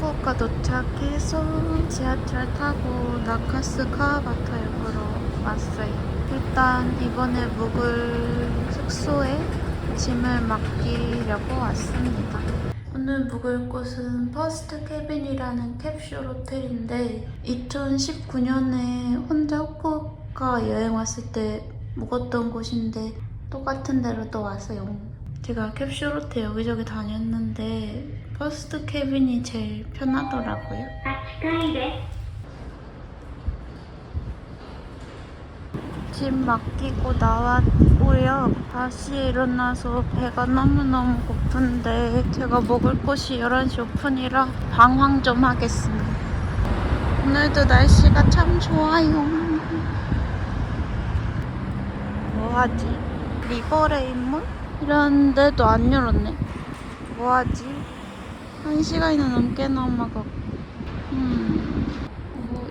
후쿠오카 도착해서 지하철 타고 나카스카바타역으로 왔어요. 일단 이번에 묵을 숙소에 짐을 맡기려고 왔습니다. 오늘 묵을 곳은 퍼스트 캐빈이라는 캡슐 호텔인데 2019년에 혼자 후쿠오카 여행 왔을 때 묵었던 곳인데 똑같은 데로 또 왔어요. 제가 캡슐 호텔 여기저기 다녔는데 퍼스트 캐빈이 제일 편하더라고요. 짐 맡기고 나왔고요. 다시 일어나서 배가 너무너무 고픈데 제가 먹을 곳이 11시 오픈이라 방황 좀 하겠습니다. 오늘도 날씨가 참 좋아요. 뭐하지? 리버레인몰? 이런 데도 안 열었네. 뭐하지? 한 시간이나 넘게 남아갖고. 음.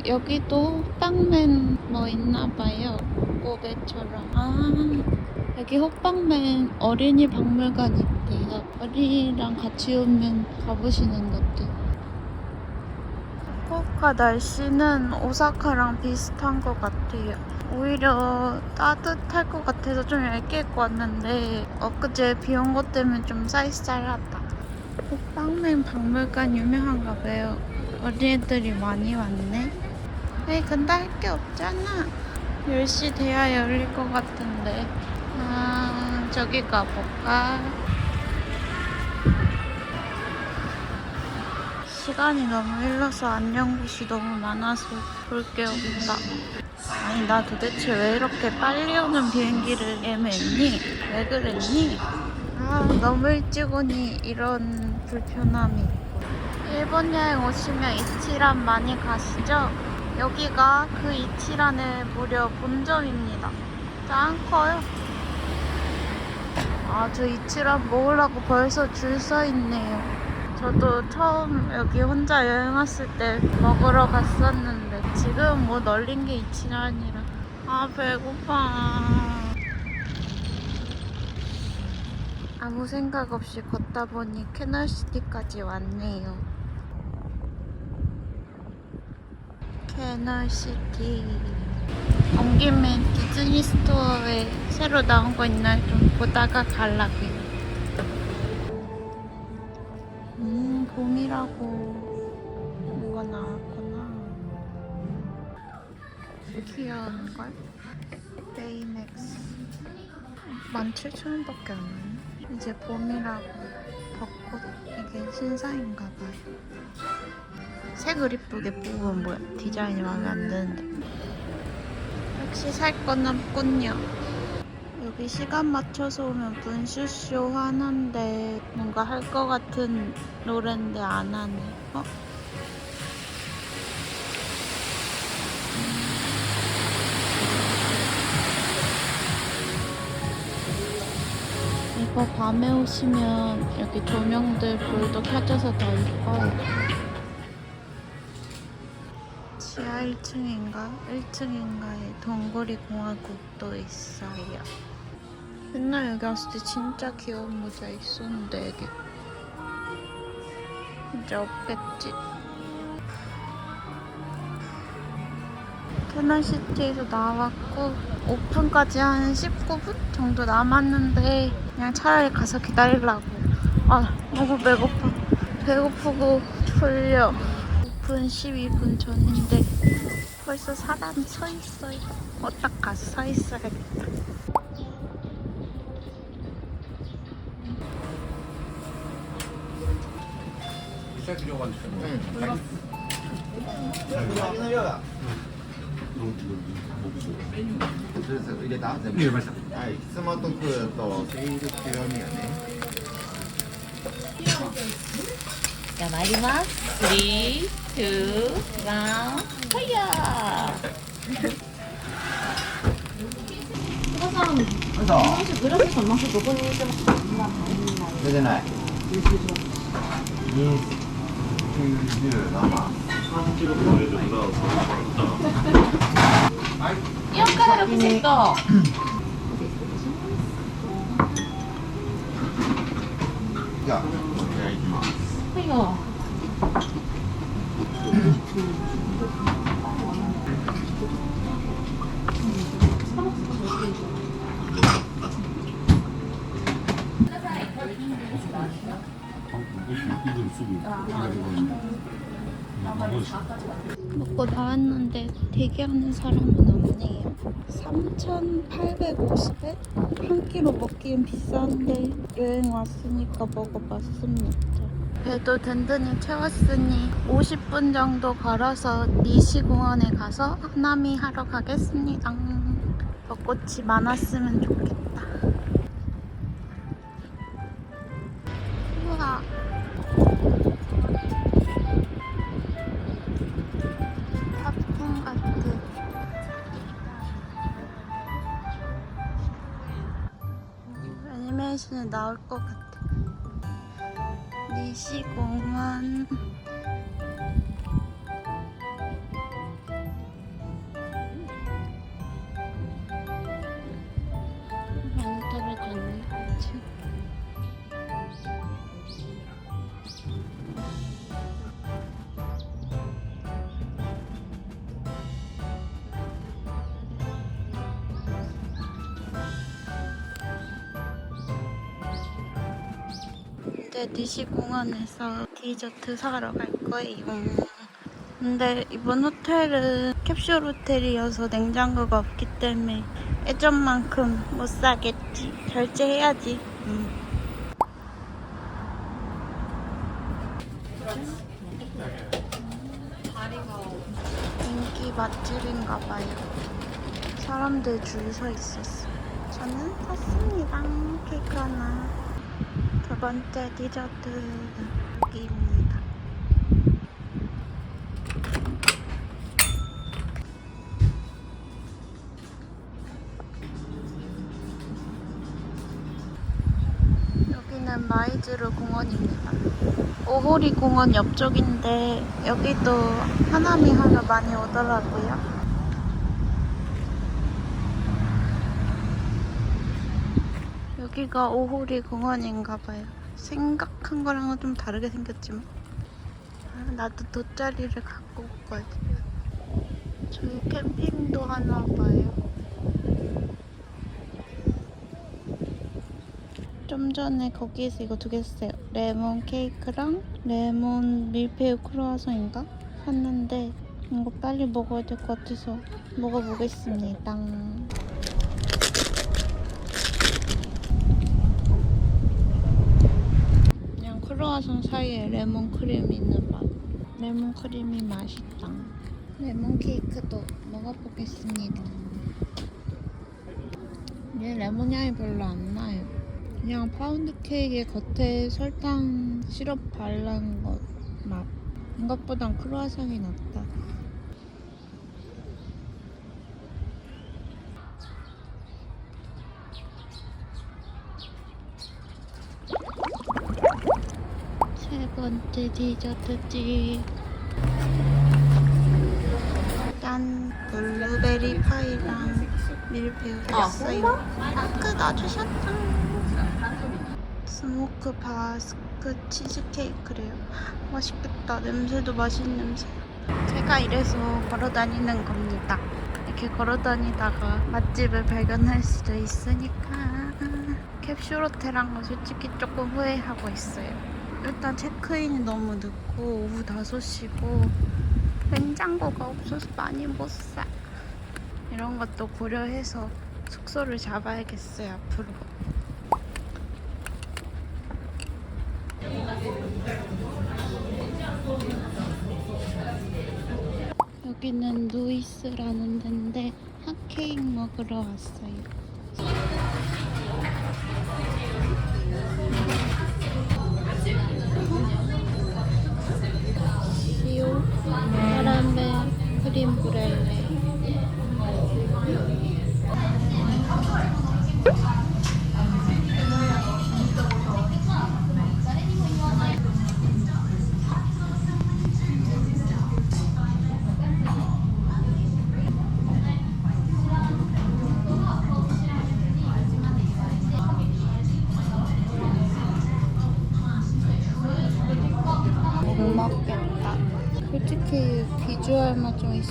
뭐 여기도 호빵맨 뭐 있나봐요. 고배처럼. 아, 여기 호빵맨 어린이 박물관 있대요. 어린이랑 같이 오면 가보시는 것도. 후쿠오카 날씨는 오사카랑 비슷한 것 같아요. 오히려 따뜻할 것 같아서 좀 얇게 입고 왔는데 엊그제 비 온 것 때문에 좀 쌀쌀하다. 호빵맨 박물관 유명한가 봐요. 어린이들이 많이 왔네. 에이 근데 할 게 없잖아. 10시 돼야 열릴 것 같은데. 아 저기 가볼까? 시간이 너무 흘러서 안녕 곳이 너무 많아서 볼 게 없다. 아니 나 도대체 왜 이렇게 빨리 오는 비행기를 예매했니? 왜 그랬니? 아 너무 일찍 오니 이런 불편함이 일본 여행 오시면 이치란 많이 가시죠? 여기가 그 이치란의 무려 본점입니다. 짱 커요. 아 저 이치란 먹으려고 벌써 줄 서 있네요. 저도 처음 여기 혼자 여행 왔을 때 먹으러 갔었는데 지금 뭐 널린 게 이치란이라. 아 배고파. 아무 생각 없이 걷다 보니 캐널시티까지 왔네요. 캐널시티. 온 김에 디즈니 스토어에 새로 나온 거 있나 좀 보다가 갈라고요. 음, 봄이라고 뭔가 나왔구나. 귀여운걸? 베이맥스. 17,000원밖에 안 나네. 이제 봄이라고 벚꽃 이게 신상인가 봐요. 색을 이쁘게 뽑으면 뭐야? 디자인이 마음에 안 드는데. 역시 살 건 없군요. 여기 시간 맞춰서 오면 분슈쇼 하는데 뭔가 할 것 같은 노래인데 안 하네. 어? 이거 밤에 오시면 여기 조명들 불도 켜져서 더 이뻐요. 지하 1층인가 1층인가에 동굴이 공화국도 있어요. 옛날 여기 왔을 때 진짜 귀여운 모자 있었는데 여기 이제 없겠지. 캐널시티에서 나왔고 오픈까지 한 19분 정도 남았는데 그냥 차라리 가서 기다리려고 아 너무 배고파 배고프고 졸려 오픈 12분 전인데 벌써 사람이 서 있어요 어딱 가서 서 있어야겠다 그래서 이게 나? 네, 맞습니다. 아, 스마트 그 또, 세일 기념이네. じゃあ参ります。3、 two, one, fire! 그래서 되잖아. 이 주주 남아. 이 젓가락 옆에 있어. 야, 내가 이마. 이거. 먹고 나왔는데 대기하는 사람은 없네요. 3,850엔? 한 끼로 먹기엔 비싼데 여행 왔으니까 먹어봤습니다. 배도 든든히 채웠으니 50분 정도 걸어서 니시공원에 가서 하나미 하러 가겠습니다. 벚꽃이 많았으면 좋겠다. 우와. 나올 것 같아. 니시공원. 만 이제 니시공원에서 디저트 사러 갈 거예요. 근데 이번 호텔은 캡슐 호텔이어서 냉장고가 없기 때문에 예전만큼 못 사겠지. 결제해야지. 음. 인기 맛집인가 봐요. 사람들 줄 서 있었어. 저는 샀습니다. 케이크 하나. 두 번째 디저트 여기입니다. 여기는 마이즈루 공원입니다. 오호리 공원 옆쪽인데 여기도 하나미 하러 많이 오더라고요. 여기가 오호리 공원인가 봐요. 생각한 거랑은 좀 다르게 생겼지만. 아, 나도 돗자리를 갖고 올 거야. 저기 캠핑도 하나 봐요. 좀 전에 거기에서 이거 두 개 샀어요. 레몬 케이크랑 레몬 밀푀유 크루아상인가? 샀는데 이거 빨리 먹어야 될 것 같아서 먹어보겠습니다. 그냥 크루아상 사이에 레몬 크림 있는 맛. 레몬 크림이 맛있다. 레몬 케이크도 먹어보겠습니다. 얘 레몬 향이 별로 안 나요. 그냥 파운드 케이크에 겉에 설탕 시럽 바른 것 맛. 이것보단 크루아상이 낫다. 세 번째 디저트집. 짠 블루베리 파이랑 밀푀유 샀어요. 아크 놔주셨다. 스모크 바스크 치즈케이크래요. 맛있겠다. 냄새도 맛있는 냄새. 제가 이래서 걸어 다니는 겁니다. 이렇게 걸어 다니다가 맛집을 발견할 수도 있으니까. 캡슐 호텔한 거 솔직히 조금 후회하고 있어요. 일단 체크인이 너무 늦고 오후 5시고 냉장고가 없어서 많이 못 사. 이런 것도 고려해서 숙소를 잡아야겠어요, 앞으로. 여기는 누이스라는 데인데 핫케이크 먹으러 왔어요. temporary.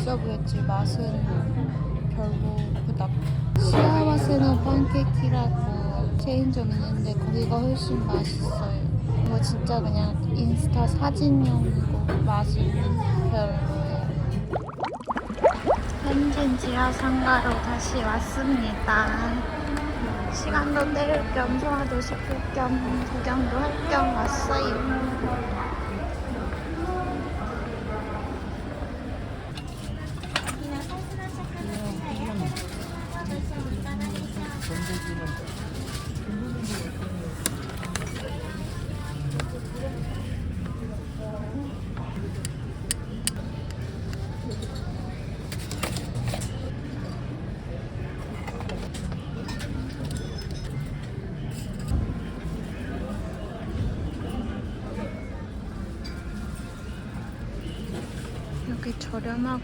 있어 보였지 맛은 별로 그닥. 시아와세노 팬케이크라고 체인점 있는데 거기가 훨씬 맛있어요. 이거 진짜 그냥 인스타 사진용이고 맛은 별로예요. 현진 지하상가로 다시 왔습니다. 시간도 때울 겸 소화도 시킬 겸 구경도 할 겸 왔어요.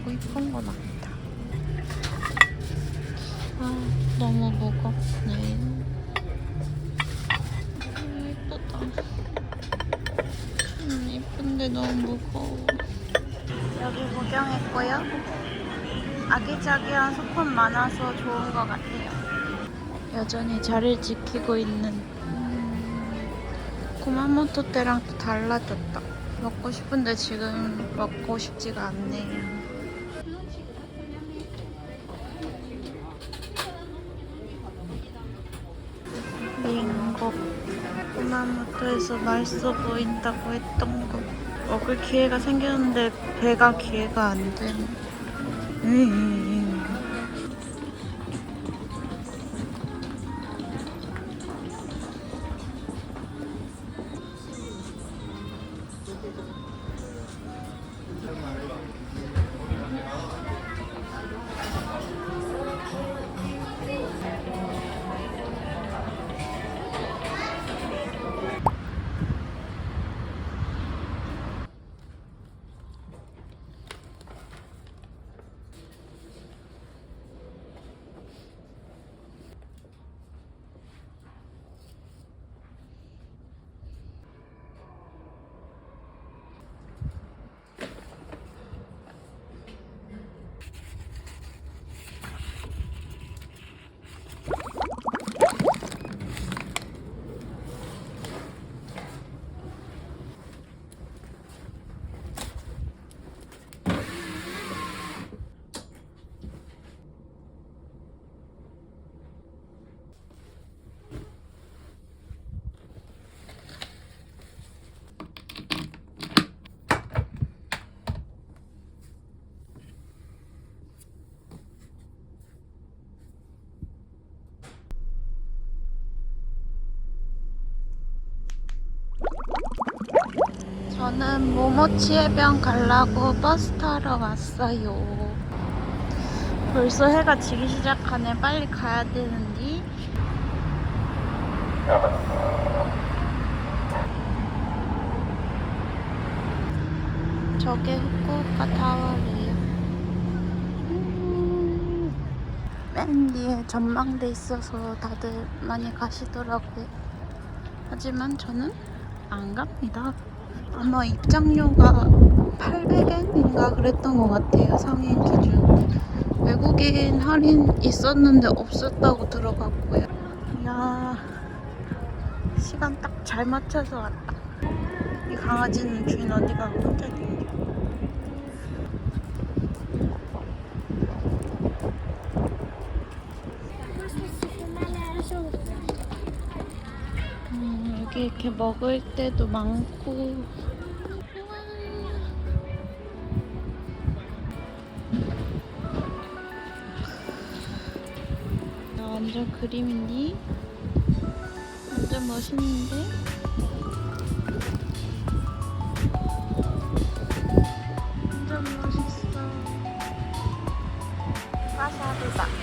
저렴하고 이쁜 거 많다. 아, 너무 무겁네. 아, 이쁘다. 음, 이쁜데 너무 무거워. 여기 구경했고요. 아기자기한 소품 많아서 좋은 것 같아요. 여전히 자리를 지키고 있는 음, 구마모토 때랑 또 달라졌다. 먹고 싶은데 지금 먹고 싶지가 않네요. 맛있어 보인다고 했던 거 먹을 기회가 생겼는데 배가 기회가 안 되네. 음. 저는 모모치 해변 가려고 버스 타러 왔어요. 벌써 해가 지기 시작하네. 빨리 가야 되는데. 저게 후쿠오카 타워래요. 음, 맨 뒤에 전망대 있어서 다들 많이 가시더라고요. 하지만 저는 안 갑니다. 아마 입장료가 800엔인가 그랬던 것 같아요. 성인 기준. 외국인 할인 있었는데 없었다고 들어갔고요. 이야, 시간 딱 잘 맞춰서 왔다. 이 강아지는 주인 어디 가고 혼자 댕겨. 음, 여기 이렇게 먹을 때도 많고. 나 완전 그림이니? 완전 멋있는데? 완전 멋있어. 와사비다.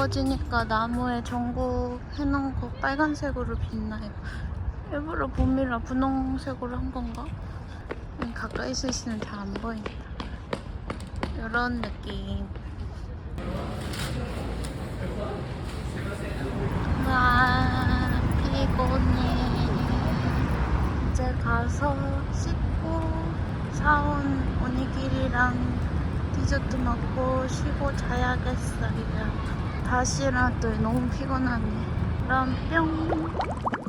어두워지니까 나무에 전구 해놓은 거 빨간색으로 빛나요. 일부러 봄이라 분홍색으로 한 건가? 음, 가까이서 있으면 잘 안 보인다. 이런 느낌. 와, 피곤해. 이제 가서 씻고 사온 오니기리랑 디저트 먹고 쉬고 자야겠어요. 다시 일어났더니 너무 피곤하네. 그럼 뿅.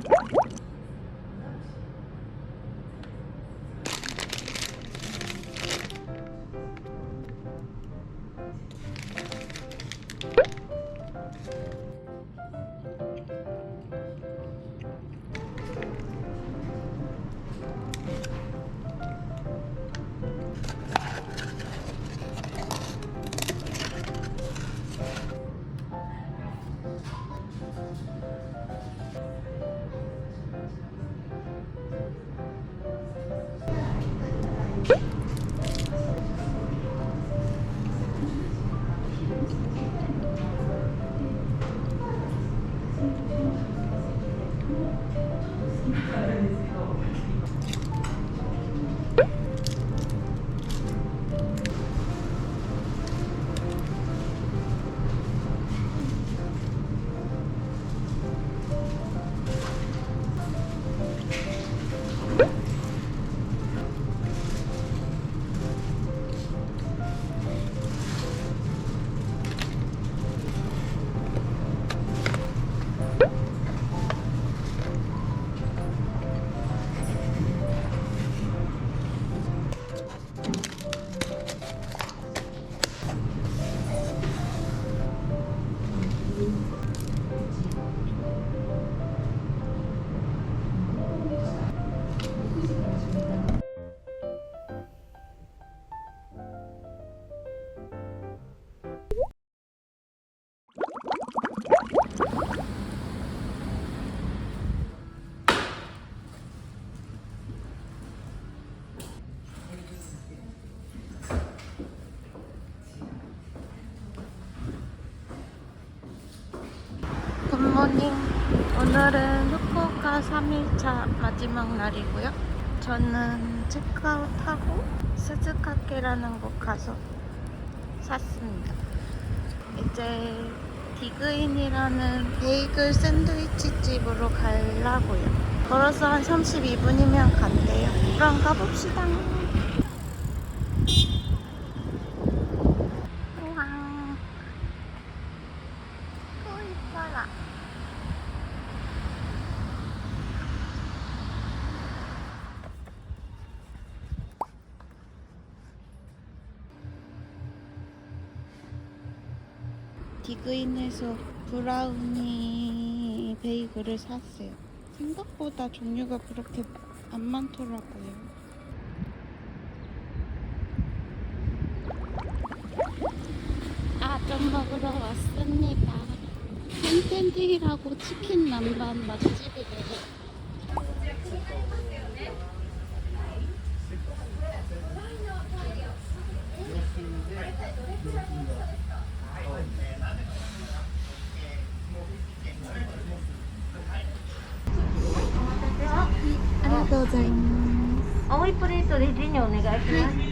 3일차 마지막 날이고요. 저는 체크아웃하고 스즈카케라는 곳 가서 샀습니다. 이제 디그인이라는 베이글 샌드위치 집으로 가려고요. 걸어서 한 32분이면 간대요. 그럼 가봅시다. 디그인에서 브라우니 베이글을 샀어요. 생각보다 종류가 그렇게 안 많더라고요. 아, 좀 먹으러 왔습니다. 캔캔디라고 치킨 남반 맛집이래요. がとうございます。青いプレートでジにお願いします。はい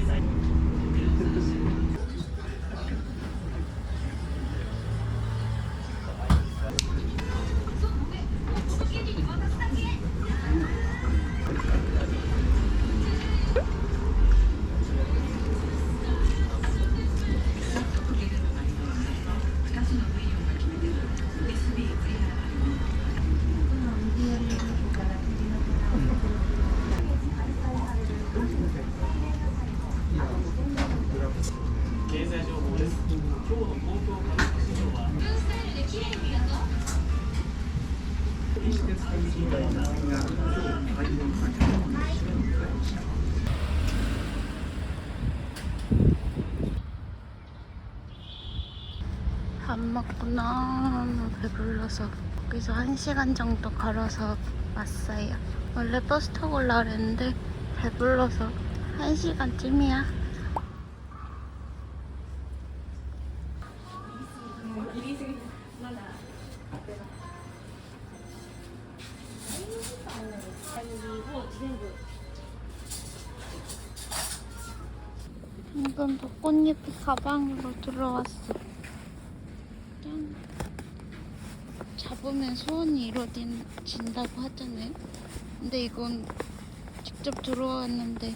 너무 배불러서 여기서 1시간 정도 걸어서 왔어요. 원래 버스 타고 올라 그랬는데 배불러서 1시간쯤이야. 방금 벚꽃잎이 가방으로 들어왔어. 짠. 잡으면 소원이 이루어진다고 하잖아요. 근데 이건 직접 들어왔는데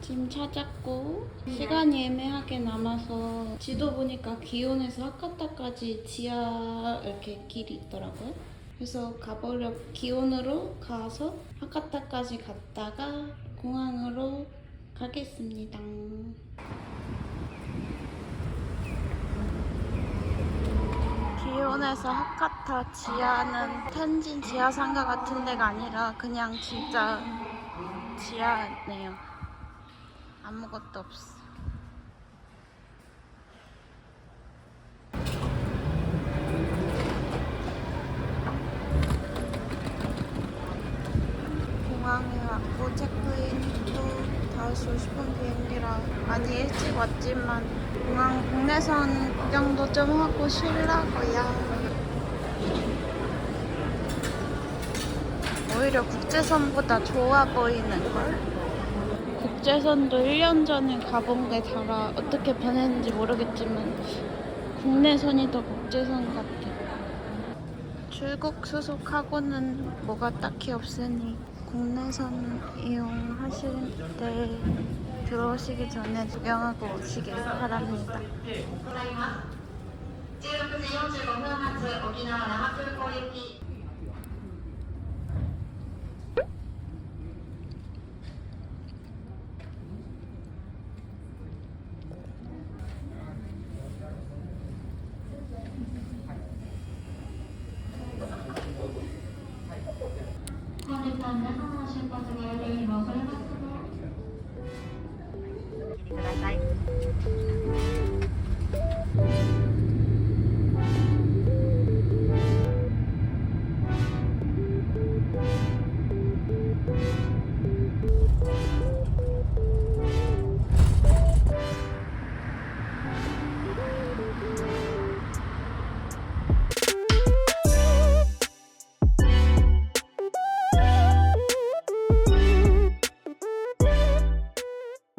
짐 찾았고 시간이 애매하게 남아서 지도 보니까 기온에서 하카타까지 지하 이렇게 길이 있더라고요. 그래서 가보려 기온으로 가서 하카타까지 갔다가 공항으로 가겠습니다. 기온에서 하카타 지하는 텐진 지하상가 같은 데가 아니라 그냥 진짜 지하네요. 아무것도 없어. 공항에 왔고 체크인 도 5시 50분 비행기라 많이 일찍 왔지만 공항 국내선 구경도 좀 하고 쉬려고요. 오히려 국제선보다 좋아 보이는걸? 국제선도 1년 전에 가본 게 달아 어떻게 변했는지 모르겠지만 국내선이 더 국제선 같아. 출국 수속하고는 뭐가 딱히 없으니 국내선 이용하실 때 들어오시기 전에 구경하고 오시길 바랍니다.